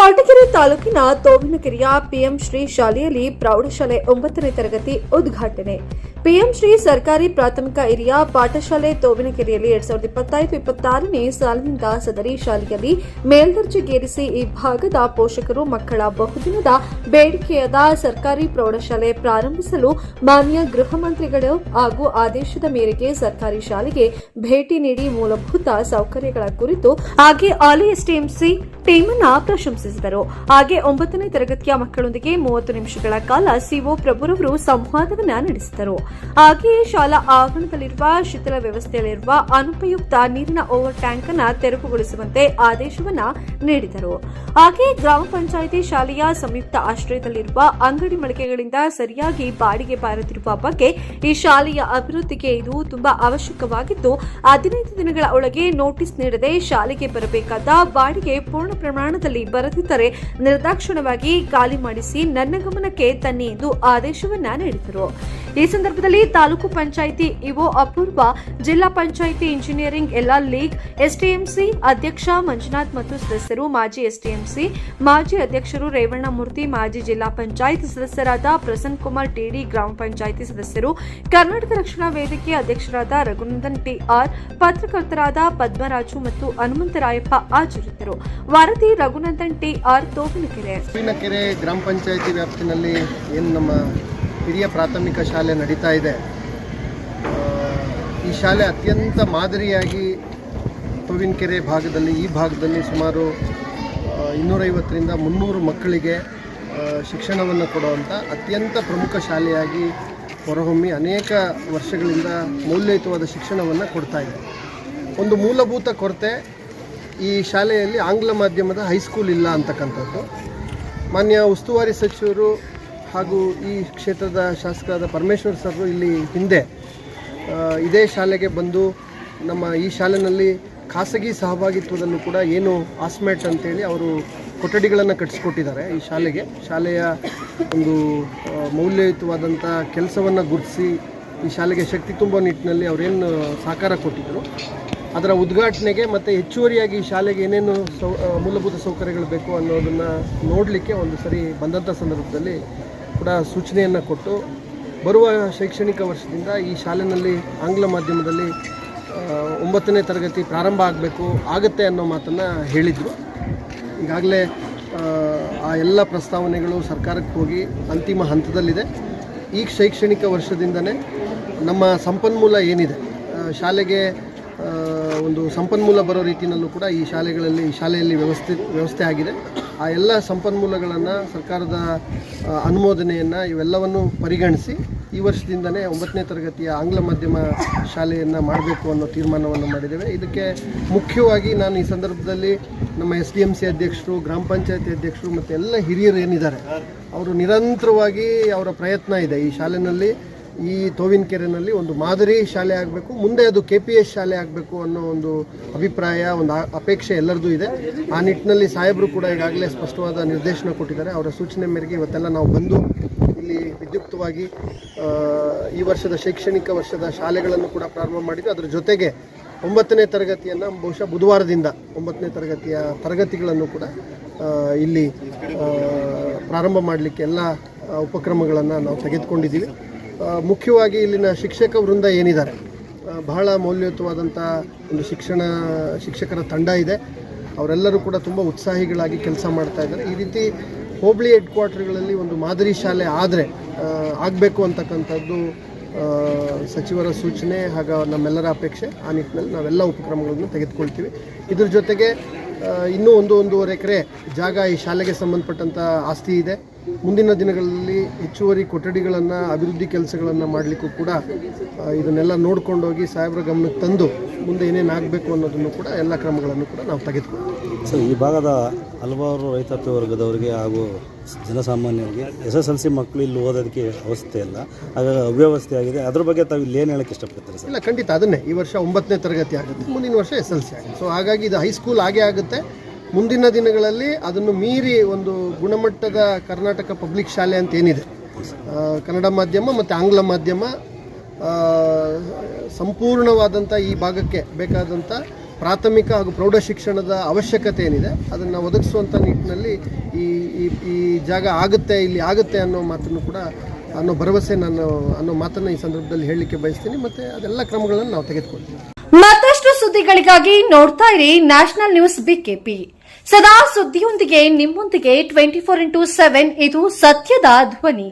ಕೊರಟಗೆರೆ ತಾಲೂಕಿನ ತೋವಿನಕೆರೆಯ ಪಿಎಂ ಶ್ರೀ ಶಾಲೆಯಲ್ಲಿ ಪ್ರೌಢಶಾಲೆ ಒಂಬತ್ತನೇ ತರಗತಿ ಉದ್ಘಾಟನೆ. ಪಿಎಂ ಶ್ರೀ ಸರ್ಕಾರಿ ಪ್ರಾಥಮಿಕ ಹಿರಿಯ ಪಾಠಶಾಲೆ ತೋವಿನಕೆರೆಯಲ್ಲಿ ಎರಡ್ ಸಾವಿರದ ಇಪ್ಪತ್ತೈದು ಇಪ್ಪತ್ತಾರನೇ ಸಾಲಿನಿಂದ ಸದರಿ ಶಾಲೆಯಲ್ಲಿ ಮೇಲ್ದರ್ಜೆಗೇರಿಸಿ ಈ ಭಾಗದ ಪೋಷಕರು ಮಕ್ಕಳ ಬಹುದಿನದ ಬೇಡಿಕೆಯಾದ ಸರ್ಕಾರಿ ಪ್ರೌಢಶಾಲೆ ಪ್ರಾರಂಭಿಸಲು ಮಾನ್ಯ ಗೃಹ ಹಾಗೂ ಆದೇಶದ ಮೇರೆಗೆ ಸರ್ಕಾರಿ ಶಾಲೆಗೆ ಭೇಟಿ ನೀಡಿ ಮೂಲಭೂತ ಸೌಕರ್ಯಗಳ ಕುರಿತು ಹಾಗೆ ಆಲಿ ಎಸ್ಟಿಎಂಸಿ ಟೀಮ್ ಅನ್ನ ಪ್ರಶಂಸಿಸಿದರು. ಹಾಗೆ ಒಂಬತ್ತನೇ ತರಗತಿಯ ಮಕ್ಕಳೊಂದಿಗೆ ಮೂವತ್ತು ನಿಮಿಷಗಳ ಕಾಲ ಸಿಒ ಪ್ರಭುರವರು ಸಂವಾದವನ್ನ ನಡೆಸಿದರು. ಹಾಗೆಯೇ ಶಾಲಾ ಆವರಣದಲ್ಲಿರುವ ಶಿಥಿಲ ವ್ಯವಸ್ಥೆಯಲ್ಲಿರುವ ಅನುಪಯುಕ್ತ ನೀರಿನ ಓವರ್ ಟ್ಯಾಂಕ್ ಅನ್ನ ತೆರವುಗೊಳಿಸುವಂತೆ ಆದೇಶವನ್ನ ನೀಡಿದರು. ಹಾಗೆ ಗ್ರಾಮ ಪಂಚಾಯಿತಿ ಶಾಲೆಯ ಸಂಯುಕ್ತ ಆಶ್ರಯದಲ್ಲಿರುವ ಅಂಗಡಿ ಮಳಿಗೆಗಳಿಂದ ಸರಿಯಾಗಿ ಬಾಡಿಗೆ ಬಾರದಿರುವ ಬಗ್ಗೆ ಈ ಶಾಲೆಯ ಅಭಿವೃದ್ಧಿಗೆ ಇದು ತುಂಬಾ ಅವಶ್ಯಕವಾಗಿದ್ದು, ಹದಿನೈದು ದಿನಗಳ ಒಳಗೆ ನೋಟಿಸ್ ನೀಡದೆ ಶಾಲೆಗೆ ಬರಬೇಕಾದ ಬಾಡಿಗೆ ಪೂರ್ಣ ಪ್ರಮಾಣದಲ್ಲಿ ಬರದಿದ್ದರೆ ನಿರ್ದಾಕ್ಷಿಣ್ಯವಾಗಿ ಖಾಲಿ ಮಾಡಿಸಿ ನನ್ನ ಗಮನಕ್ಕೆ ತನ್ನಿ ಎಂದು ಆದೇಶವನ್ನ ನೀಡಿದರು. ಈ ಸಂದರ್ಭದಲ್ಲಿ ತಾಲೂಕು ಪಂಚಾಯಿತಿ ಇಒ ಅಪೂರ್ವ, ಜಿಲ್ಲಾ ಪಂಚಾಯಿತಿ ಇಂಜಿನಿಯರಿಂಗ್ ಎಲ್ಲಾ ಲೀಗ್ ಎಸ್ಟಿಎಂಸಿ ಅಧ್ಯಕ್ಷ ಮಂಜುನಾಥ್ ಮತ್ತು ಸದಸ್ಯರು, ಮಾಜಿ ಎಸ್ಟಿಎಂಸಿ ಮಾಜಿ ಅಧ್ಯಕ್ಷರು ರೇವಣ್ಣಮೂರ್ತಿ, ಮಾಜಿ ಜಿಲ್ಲಾ ಪಂಚಾಯತ್ ಸದಸ್ಯರಾದ ಪ್ರಸನ್ ಕುಮಾರ್ ಟಿಡಿ ಗ್ರಾಮ ಪಂಚಾಯಿತಿ ಸದಸ್ಯರು, ಕರ್ನಾಟಕ ರಕ್ಷಣಾ ವೇದಿಕೆ ಅಧ್ಯಕ್ಷರಾದ ರಘುನಂದನ್ ಟಿಆರ್ ಪತ್ರಕರ್ತರಾದ ಪದ್ಮರಾಜು ಮತ್ತು ಹನುಮಂತರಾಯಪ್ಪ ಹಾಜರಿದ್ದರು. ವರದಿ ರಘುನಂದನ್ ತೋಬಿನಕೆರೆ ಕೆರೆ ಗ್ರಾಮ ಪಂಚಾಯಿತಿ ವ್ಯಾಪ್ತಿನಲ್ಲಿ ಏನು ನಮ್ಮ ಹಿರಿಯ ಪ್ರಾಥಮಿಕ ಶಾಲೆ ನಡೀತಾ ಇದೆ. ಈ ಶಾಲೆ ಅತ್ಯಂತ ಮಾದರಿಯಾಗಿ ತೋವಿನಕೆರೆ ಭಾಗದಲ್ಲಿ, ಈ ಭಾಗದಲ್ಲಿ ಸುಮಾರು ಇನ್ನೂರೈವತ್ತರಿಂದ ಮುನ್ನೂರು ಮಕ್ಕಳಿಗೆ ಶಿಕ್ಷಣವನ್ನು ಕೊಡುವಂಥ ಅತ್ಯಂತ ಪ್ರಮುಖ ಶಾಲೆಯಾಗಿ ಹೊರಹೊಮ್ಮಿ ಅನೇಕ ವರ್ಷಗಳಿಂದ ಮೌಲ್ಯಯುತವಾದ ಶಿಕ್ಷಣವನ್ನು ಕೊಡ್ತಾ ಇದೆ. ಒಂದು ಮೂಲಭೂತ ಕೊರತೆ ಈ ಶಾಲೆಯಲ್ಲಿ ಆಂಗ್ಲ ಮಾಧ್ಯಮದ ಹೈಸ್ಕೂಲ್ ಇಲ್ಲ ಅಂತಕ್ಕಂಥದ್ದು. ಮಾನ್ಯ ಉಸ್ತುವಾರಿ ಸಚಿವರು ಹಾಗೂ ಈ ಕ್ಷೇತ್ರದ ಶಾಸಕರಾದ ಪರಮೇಶ್ವರ್ ಸರ್ ಇಲ್ಲಿ ಹಿಂದೆ ಇದೇ ಶಾಲೆಗೆ ಬಂದು ನಮ್ಮ ಈ ಶಾಲೆಯಲ್ಲಿ ಖಾಸಗಿ ಸಹಭಾಗಿತ್ವದಲ್ಲೂ ಕೂಡ ಏನು ಆಸ್ಮೆಟ್ ಅಂತೇಳಿ ಅವರು ಕೊಠಡಿಗಳನ್ನು ಕಟ್ಟಿಸ್ಕೊಟ್ಟಿದ್ದಾರೆ ಈ ಶಾಲೆಗೆ. ಶಾಲೆಯ ಒಂದು ಮೌಲ್ಯಯುತವಾದಂಥ ಕೆಲಸವನ್ನು ಗುರುತಿಸಿ ಈ ಶಾಲೆಗೆ ಶಕ್ತಿ ತುಂಬೋ ನಿಟ್ಟಿನಲ್ಲಿ ಅವರೇನು ಸಹಕಾರ ಕೊಟ್ಟಿದ್ದರು. ಅದರ ಉದ್ಘಾಟನೆಗೆ ಮತ್ತು ಹೆಚ್ಚುವರಿಯಾಗಿ ಶಾಲೆಗೆ ಏನೇನು ಸೌ ಮೂಲಭೂತ ಸೌಕರ್ಯಗಳು ಬೇಕು ಅನ್ನೋದನ್ನು ನೋಡಲಿಕ್ಕೆ ಒಂದು ಸರಿ ಬಂದಂಥ ಸಂದರ್ಭದಲ್ಲಿ ಕೂಡ ಸೂಚನೆಯನ್ನು ಕೊಟ್ಟು ಬರುವ ಶೈಕ್ಷಣಿಕ ವರ್ಷದಿಂದ ಈ ಶಾಲೆಯಲ್ಲಿ ಆಂಗ್ಲ ಮಾಧ್ಯಮದಲ್ಲಿ ಒಂಬತ್ತನೇ ತರಗತಿ ಪ್ರಾರಂಭ ಆಗಬೇಕು ಆಗುತ್ತೆ ಅನ್ನೋ ಮಾತನ್ನು ಹೇಳಿದರು. ಈಗಾಗಲೇ ಆ, ಎಲ್ಲ ಪ್ರಸ್ತಾವನೆಗಳು ಸರ್ಕಾರಕ್ಕೆ ಹೋಗಿ ಅಂತಿಮ ಹಂತದಲ್ಲಿದೆ. ಈ ಶೈಕ್ಷಣಿಕ ವರ್ಷದಿಂದನೇ ನಮ್ಮ ಸಂಪನ್ಮೂಲ ಏನಿದೆ? ಶಾಲೆಗೆ ಒಂದು ಸಂಪನ್ಮೂಲ ಬರೋ ರೀತಿಯಲ್ಲೂ ಕೂಡ ಈ ಶಾಲೆಗಳಲ್ಲಿ, ಈ ಶಾಲೆಯಲ್ಲಿ ವ್ಯವಸ್ಥೆ ವ್ಯವಸ್ಥೆ ಆಗಿದೆ. ಆ ಎಲ್ಲ ಸಂಪನ್ಮೂಲಗಳನ್ನು ಸರ್ಕಾರದ ಅನುಮೋದನೆಯನ್ನು ಇವೆಲ್ಲವನ್ನು ಪರಿಗಣಿಸಿ ಈ ವರ್ಷದಿಂದನೇ ಒಂಬತ್ತನೇ ತರಗತಿಯ ಆಂಗ್ಲ ಮಾಧ್ಯಮ ಶಾಲೆಯನ್ನು ಮಾಡಬೇಕು ಅನ್ನೋ ತೀರ್ಮಾನವನ್ನು ಮಾಡಿದ್ದೇವೆ. ಇದಕ್ಕೆ ಮುಖ್ಯವಾಗಿ ನಾನು ಈ ಸಂದರ್ಭದಲ್ಲಿ ನಮ್ಮ ಎಸ್ ಡಿ ಎಂ ಸಿ ಅಧ್ಯಕ್ಷರು, ಗ್ರಾಮ ಪಂಚಾಯತಿ ಅಧ್ಯಕ್ಷರು ಮತ್ತು ಎಲ್ಲ ಹಿರಿಯರು ಏನಿದ್ದಾರೆ, ಅವರು ನಿರಂತರವಾಗಿ ಅವರ ಪ್ರಯತ್ನ ಇದೆ ಈ ಶಾಲೆಯಲ್ಲಿ ಈ ತೋವಿನಕೆರೆನಲ್ಲಿ ಒಂದು ಮಾದರಿ ಶಾಲೆ ಆಗಬೇಕು, ಮುಂದೆ ಅದು ಕೆ ಪಿ ಎಸ್ ಶಾಲೆ ಆಗಬೇಕು ಅನ್ನೋ ಒಂದು ಅಭಿಪ್ರಾಯ, ಒಂದು ಅಪೇಕ್ಷೆ ಎಲ್ಲರದ್ದು ಇದೆ. ಆ ನಿಟ್ಟಿನಲ್ಲಿ ಸಾಹೇಬರು ಕೂಡ ಈಗಾಗಲೇ ಸ್ಪಷ್ಟವಾದ ನಿರ್ದೇಶನ ಕೊಟ್ಟಿದ್ದಾರೆ. ಅವರ ಸೂಚನೆ ಮೇರೆಗೆ ಇವತ್ತೆಲ್ಲ ನಾವು ಬಂದು ಇಲ್ಲಿ ವಿದ್ಯುಕ್ತವಾಗಿ ಈ ವರ್ಷದ ಶೈಕ್ಷಣಿಕ ವರ್ಷದ ಶಾಲೆಗಳನ್ನು ಕೂಡ ಪ್ರಾರಂಭ ಮಾಡಿದ್ದು, ಅದರ ಜೊತೆಗೆ ಒಂಬತ್ತನೇ ತರಗತಿಯನ್ನು ಬಹುಶಃ ಬುಧವಾರದಿಂದ ಒಂಬತ್ತನೇ ತರಗತಿಯ ತರಗತಿಗಳನ್ನು ಕೂಡ ಇಲ್ಲಿ ಪ್ರಾರಂಭ ಮಾಡಲಿಕ್ಕೆ ಎಲ್ಲ ಉಪಕ್ರಮಗಳನ್ನು ನಾವು ತೆಗೆದುಕೊಂಡಿದ್ದೀವಿ. ಮುಖ್ಯವಾಗಿ ಇಲ್ಲಿನ ಶಿಕ್ಷಕ ವೃಂದ ಏನಿದ್ದಾರೆ? ಬಹಳ ಮೌಲ್ಯಯುತವಾದಂಥ ಒಂದು ಶಿಕ್ಷಣ, ಶಿಕ್ಷಕರ ತಂಡ ಇದೆ. ಅವರೆಲ್ಲರೂ ಕೂಡ ತುಂಬ ಉತ್ಸಾಹಿಗಳಾಗಿ ಕೆಲಸ ಮಾಡ್ತಾ ಇದ್ದಾರೆ. ಈ ರೀತಿ ಹೋಬಳಿ ಹೆಡ್ ಕ್ವಾರ್ಟರ್ಗಳಲ್ಲಿ ಒಂದು ಮಾದರಿ ಶಾಲೆ ಆದರೆ ಆಗಬೇಕು ಅಂತಕ್ಕಂಥದ್ದು ಸಚಿವರ ಸೂಚನೆ ಹಾಗೂ ನಮ್ಮೆಲ್ಲರ ಅಪೇಕ್ಷೆ. ಆ ನಿಟ್ಟಿನಲ್ಲಿ ನಾವೆಲ್ಲ ಉಪಕ್ರಮಗಳನ್ನು ತೆಗೆದುಕೊಳ್ತೀವಿ. ಇದ್ರ ಜೊತೆಗೆ ಇನ್ನೂ ಒಂದು ಒಂದೂವರೆ ಎಕರೆ ಜಾಗ ಈ ಶಾಲೆಗೆ ಸಂಬಂಧಪಟ್ಟಂಥ ಆಸ್ತಿ ಇದೆ. ಮುಂದಿನ ದಿನಗಳಲ್ಲಿ ಹೆಚ್ಚುವರಿ ಕೊಠಡಿಗಳನ್ನು ಅಭಿವೃದ್ಧಿ ಕೆಲಸಗಳನ್ನು ಮಾಡಲಿಕ್ಕೂ ಕೂಡ ಇದನ್ನೆಲ್ಲ ಇದನ್ನೆಲ್ಲ ನೋಡ್ಕೊಂಡೋಗಿ ಸಾಹೇಬ್ರ ಗಮನಕ್ಕೆ ತಂದು ಮುಂದೆ ಏನೇನು ಆಗಬೇಕು ಅನ್ನೋದನ್ನು ಕೂಡ ಎಲ್ಲ ಕ್ರಮಗಳನ್ನು ಕೂಡ ನಾವು ತೆಗೆದುಕೊಳ್ತೀವಿ ಸರ್ ಈ ಭಾಗದ ಹಲವಾರು ರೈತಾಪಿ ವರ್ಗದವರಿಗೆ ಹಾಗೂ ಜನಸಾಮಾನ್ಯರಿಗೆ ಎಸ್ ಎಸ್ ಎಲ್ ಸಿ ಮಕ್ಕಳು ಇಲ್ಲಿ ಓದೋದಕ್ಕೆ ಅವಸ್ಥೆ ಇಲ್ಲ. ಹಾಗಾಗಿ ಅವ್ಯವಸ್ಥೆ ಆಗಿದೆ. ಅದ್ರ ಬಗ್ಗೆ ತಾವು ಇಲ್ಲಿ ಏನು ಹೇಳಕ್ಕೆ ಇಷ್ಟಪಡ್ತಾರೆ ಸರ್? ಇಲ್ಲ ಖಂಡಿತ ಅದನ್ನೇ. ಈ ವರ್ಷ ಒಂಬತ್ತನೇ ತರಗತಿ ಆಗುತ್ತೆ. ಮುಂದಿನ ವರ್ಷ ಎಸ್ ಎಲ್ ಸಿ ಆಗುತ್ತೆ ಸೊ ಹಾಗಾಗಿ ಇದು ಹೈಸ್ಕೂಲ್ ಆಗೇ ಆಗುತ್ತೆ. ಮುಂದಿನ ದಿನಗಳಲ್ಲಿ ಅದನ್ನು ಮೀರಿ ಒಂದು ಗುಣಮಟ್ಟದ ಕರ್ನಾಟಕ ಪಬ್ಲಿಕ್ ಶಾಲೆ ಅಂತ ಏನಿದೆ. ಕನ್ನಡ ಮಾಧ್ಯಮ ಮತ್ತು ಆಂಗ್ಲ ಮಾಧ್ಯಮ ಸಂಪೂರ್ಣವಾದಂಥ ಈ ಭಾಗಕ್ಕೆ ಬೇಕಾದಂಥ ಪ್ರಾಥಮಿಕ ಹಾಗೂ ಪ್ರೌಢ ಶಿಕ್ಷಣದ ಅವಶ್ಯಕತೆ ಏನಿದೆ, ಅದನ್ನು ಒದಗಿಸುವಂಥ ನಿಟ್ಟಿನಲ್ಲಿ ಈ ಈ ಈ ಜಾಗ ಆಗುತ್ತೆ, ಇಲ್ಲಿ ಆಗುತ್ತೆ ಅನ್ನೋ ಮಾತನ್ನು ಕೂಡ, ಅನ್ನೋ ಭರವಸೆ ನಾನು, ಅನ್ನೋ ಮಾತನ್ನು ಈ ಸಂದರ್ಭದಲ್ಲಿ ಹೇಳಲಿಕ್ಕೆ ಬಯಸ್ತೀನಿ. ಮತ್ತು ಅದೆಲ್ಲ ಕ್ರಮಗಳನ್ನು ನಾವು ತೆಗೆದುಕೊಳ್ತೀವಿ. ಮತ್ತಷ್ಟು ಸುದ್ದಿಗಳಿಗಾಗಿ ನೋಡ್ತಾ ಇರಿ ನ್ಯಾಷನಲ್ ನ್ಯೂಸ್ ಬಿಕೆಪಿ ಸದಾ ಸುದ್ದಿಯೊಂದಿಗೆ ನಿಮ್ಮೊಂದಿಗೆ ಟ್ವೆಂಟಿ ಫೋರ್ ಇಂಟು ಸೆವೆನ್ ಇದು ಸತ್ಯದ ಧ್ವನಿ.